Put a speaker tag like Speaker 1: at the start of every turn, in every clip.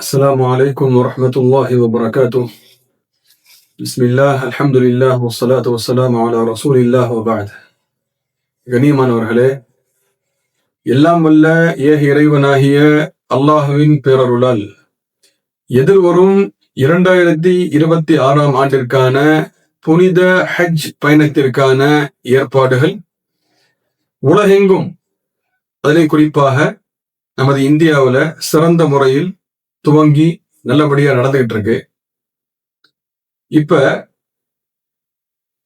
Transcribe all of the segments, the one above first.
Speaker 1: السلام عليكم ورحمة الله وبركاته بسم الله الحمد لله والصلاة والسلام على رسول الله وبعد கனியமானவர்களே எல்லாம் வல்ல ஏக இறைவனாகிய அல்லாஹுவின் பேரருளால் எதிர்வரும் இரண்டாயிரத்தி இருபத்தி ஆறாம் ஆண்டிற்கான புனித ஹஜ் பயணத்திற்கான ஏற்பாடுகள் உலகெங்கும் அதிலே குறிப்பாக நமது இந்தியாவுல சிறந்த முறையில் துவங்கி நல்லபடியா நடந்துகிட்டு இருக்கு இப்ப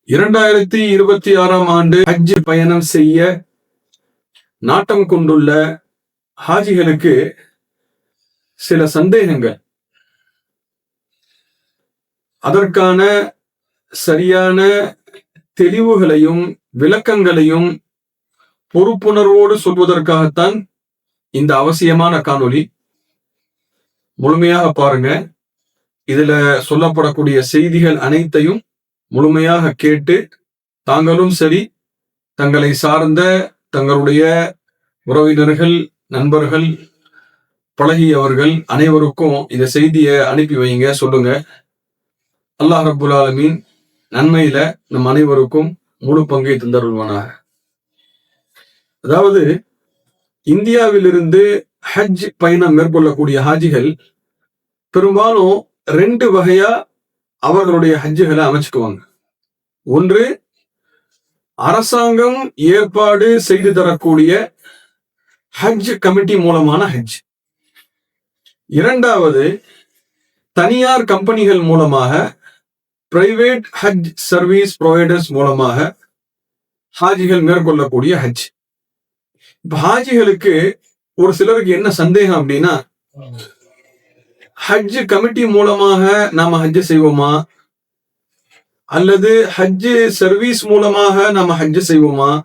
Speaker 1: இரண்டாயிரத்தி இருபத்தி ஆறாம் ஆண்டு ஹஜ் பயணம் செய்ய நாட்டம் கொண்டுள்ள ஹாஜிகளுக்கு சில சந்தேகங்கள். அதற்கான சரியான தெளிவுகளையும் விளக்கங்களையும் பொறுப்புணர்வோடு சொல்வதற்காகத்தான் இந்த அவசியமான காணொளி. முழுமையாக பாருங்க. இதுல சொல்லப்படக்கூடிய செய்திகள் அனைத்தையும் முழுமையாக கேட்டு தாங்களும் சரி தங்களை சார்ந்த தங்களுடைய உறவினர்கள் நண்பர்கள் பழகியவர்கள் அனைவருக்கும் இந்த செய்தியை அனுப்பி வைங்க சொல்லுங்க. அல்லாஹ் ரபுல் ஆலமீன் நன்மையில நம் அனைவருக்கும் முழு பங்கை தந்தருள்வானாக. அதாவது இந்தியாவிலிருந்து ஹஜ் பயணம் மேற்கொள்ளக்கூடிய ஹாஜிகள் பெரும்பாலும் ரெண்டு வகையா அவர்களுடைய ஹஜ்ஜுகளை அமைச்சுக்குவாங்க. ஒன்று அரசாங்கம் ஏற்பாடு செய்து தரக்கூடிய ஹஜ் கமிட்டி மூலமான ஹஜ். இரண்டாவது தனியார் கம்பெனிகள் மூலமாக பிரைவேட் ஹஜ் சர்வீஸ் ப்ரொவைடர்ஸ் மூலமாக ஹாஜிகள் மேற்கொள்ளக்கூடிய ஹஜ். இப்ப ஹாஜிகளுக்கு ஒரு சிலருக்கு என்ன சந்தேகம் அப்படின்னா ஹஜ் கமிட்டி மூலமாக நாம ஹஜ் செய்வோமா? அல்லது ஹஜ் சர்வீஸ் மூலமாக நாம ஹஜ் செய்வோமா?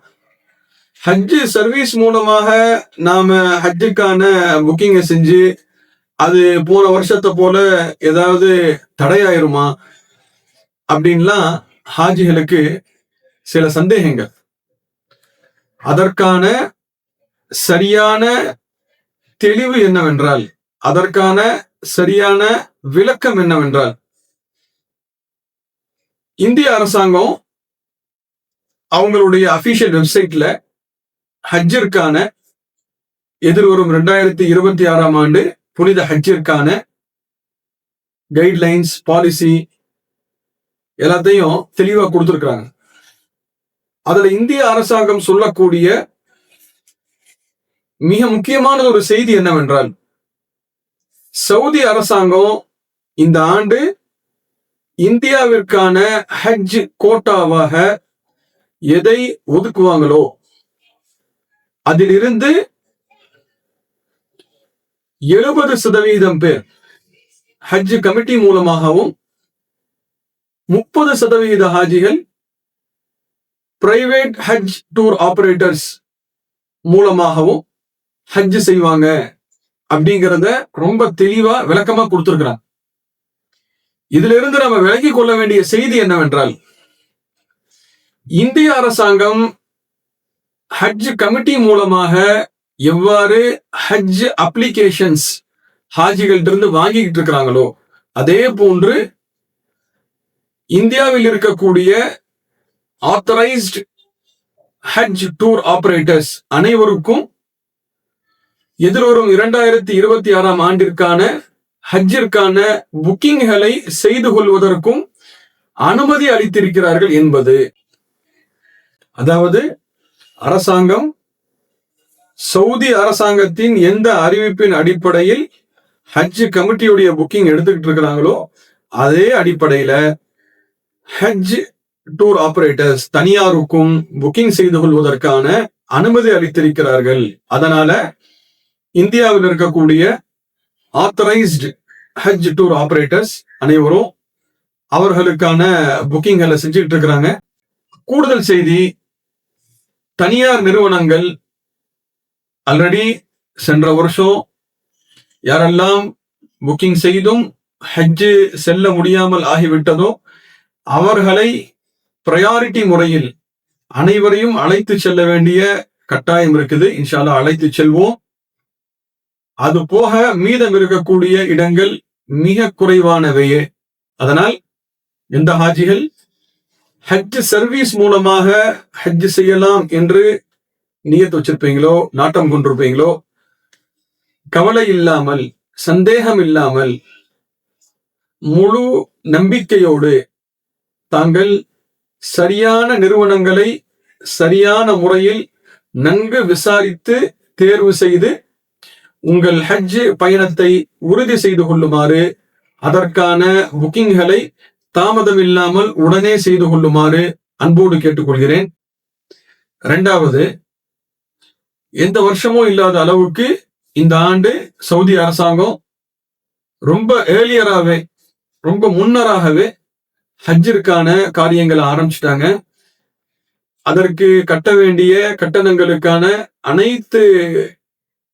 Speaker 1: ஹஜ் சர்வீஸ் மூலமாக நாம ஹஜ்ஜுக்கான புக்கிங்கை செஞ்சு அது போன வருஷத்தை போல ஏதாவது தடையாயிருமா? அப்படின்லாம் ஹாஜிகளுக்கு சில சந்தேகங்கள். அதற்கான சரியான தெளிவு என்னவென்றால் அதற்கான சரியான விளக்கம் என்னவென்றால் இந்திய அரசாங்கம் அவங்களுடைய அபிஷியல் வெப்சைட்ல ஹஜ்ஜிற்கான எதிர்வரும் ரெண்டாயிரத்தி இருபத்தி ஆறாம் ஆண்டு புனித ஹஜ்ஜிற்கான கைட்லைன்ஸ் பாலிசி எல்லாத்தையும் தெளிவா கொடுத்துருக்குறாங்க. அதுல இந்திய அரசாங்கம் சொல்லக்கூடிய மிக முக்கியமான ஒரு செய்தி என்னவென்றால் சவுதி அரசாங்கம் இந்த ஆண்டு இந்தியாவிற்கான ஹஜ் கோட்டாவாக எதை ஒதுக்குவாங்களோ அதிலிருந்து எழுபது சதவீதம் பேர் ஹஜ் கமிட்டி மூலமாகவும் முப்பது சதவீத ஹாஜிகள் பிரைவேட் ஹஜ் டூர் ஆபரேட்டர்ஸ் மூலமாகவும் ஹஜ் செய்வாங்க. அப்படிங்கிறத ரொம்ப தெளிவா விளக்கமா கொடுத்திருக்கிறாங்க இதுல இருந்து நம்ம விலகி கொள்ள வேண்டிய செய்தி என்னவென்றால் இந்திய அரசாங்கம் ஹஜ் கமிட்டி மூலமாக எவ்வாறு ஹஜ் அப்ளிகேஷன்ஸ் ஹாஜிகள்ட்ட இருந்து வாங்கிக்கிட்டு இருக்கிறாங்களோ அதே போன்று இந்தியாவில் இருக்கக்கூடிய ஆத்தரைஸ்ட் ஹஜ் டூர் ஆபரேட்டர்ஸ் அனைவருக்கும் எதிர்வரும் இரண்டாயிரத்தி இருபத்தி ஆறாம் ஆண்டிற்கான ஹஜ்ஜிற்கான புக்கிங்களை செய்து கொள்வதற்கும் அனுமதி அளித்திருக்கிறார்கள் என்பது. அதாவது அரசாங்கம் சவுதி அரசாங்கத்தின் எந்த அறிவிப்பின் அடிப்படையில் ஹஜ் கமிட்டியுடைய புக்கிங் எடுத்துக்கிட்டு இருக்கிறாங்களோ அதே அடிப்படையில ஹஜ் டூர் ஆபரேட்டர்ஸ் தனியாருக்கும் புக்கிங் செய்து கொள்வதற்கான அனுமதி அளித்திருக்கிறார்கள். அதனால இந்தியாவில் இருக்கக்கூடிய ஆத்தரைஸ்டு ஹஜ் டூர் ஆபரேட்டர்ஸ் அனைவரும் அவர்களுக்கான புக்கிங்களை செஞ்சுட்டு இருக்கிறாங்க. கூடுதல் செய்தி தனியார் நிறுவனங்கள் ஆல்ரெடி சென்ற வருஷம் யாரெல்லாம் புக்கிங் செய்தும் ஹஜ்ஜு செல்ல முடியாமல் ஆகிவிட்டதோ அவர்களை ப்ரையாரிட்டி முறையில் அனைவரையும் அழைத்து செல்ல வேண்டிய கட்டாயம் இருக்குது. இன்ஷால்லா அழைத்து செல்வோம். அது போக மீதம் இருக்கக்கூடிய இடங்கள் மிக குறைவானவையே. அதனால் இந்த ஹாஜிகள்? ஹஜ் சர்வீஸ் மூலமாக ஹஜ் செய்யலாம் என்று நியத்து வச்சிருப்பீங்களோ நாட்டம் கொண்டிருப்பீங்களோ கவலை இல்லாமல் சந்தேகம் இல்லாமல் முழு நம்பிக்கையோடு தாங்கள் சரியான நிறுவனங்களை சரியான முறையில் நன்கு விசாரித்து தேர்வு செய்து உங்கள் ஹஜ் பயணத்தை உறுதி செய்து கொள்ளுமாறு அதற்கான புக்கிங்களை தாமதம் இல்லாமல் உடனே செய்து கொள்ளுமாறு அன்போடு கேட்டுக்கொள்கிறேன். இரண்டாவது எந்த வருஷமும் இல்லாத அளவுக்கு இந்த ஆண்டு சவுதி அரசாங்கம் ரொம்ப ஏர்லியராகவே ரொம்ப முன்னராகவே ஹஜ்ஜிற்கான காரியங்களை ஆரம்பிச்சிட்டாங்க. அதற்கு கட்ட வேண்டிய கட்டணங்களுக்கான அனைத்து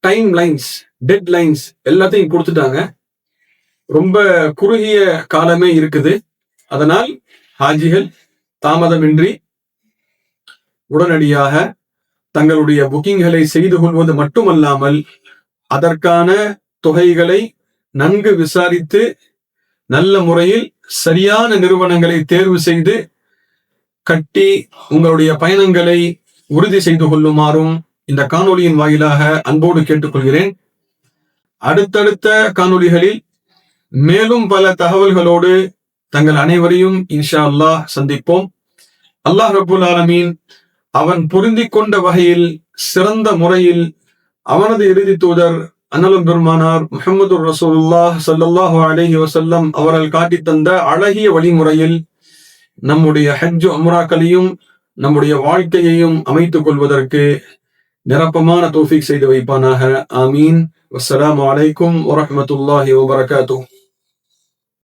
Speaker 1: டைம் லைன்ஸ் டெட் லைன்ஸ் எல்லாத்தையும் கொடுத்துட்டாங்க. ரொம்ப குறுகிய காலமே இருக்குது. அதனால் ஹாஜிகள் தாமதமின்றி உடனடியாக தங்களுடைய புக்கிங்களை செய்து கொள்வது மட்டுமல்லாமல் அதற்கான தொகைகளை நன்கு விசாரித்து நல்ல முறையில் சரியான நிறுவனங்களை தேர்வு செய்து கட்டி உங்களுடைய பயணங்களை உறுதி செய்து கொள்ளுமாறும் இந்த காணொலியின் வாயிலாக அன்போடு கேட்டுக்கொள்கிறேன். அடுத்தடுத்த காணொலிகளில் மேலும் பல தகவல்களோடு தங்கள் அனைவரையும் இன்ஷா அல்லாஹ் சந்திப்போம். அல்லாஹ் ரபுல் ஆலமீன் அவன் பொருந்தி கொண்ட வகையில் சிறந்த முறையில் அவனது இறுதி தூதர் அனலும் பெருமானார் முகமது ரசூலுல்லாஹ் சல்லாஹூ அலஹி வசல்லம் அவர்கள் காட்டி தந்த அழகிய வழிமுறையில் நம்முடைய ஹஜ் அம்ராக்களையும் நம்முடைய வாழ்க்கையையும் அமைத்துக் கொள்வதற்கு நிரப்பமான தோஃபிக் செய்து வைப்பானாக ஆமீன் வசலாம் வலைக்கும் வரமத்துல்லாஹி வபரகாத்தூ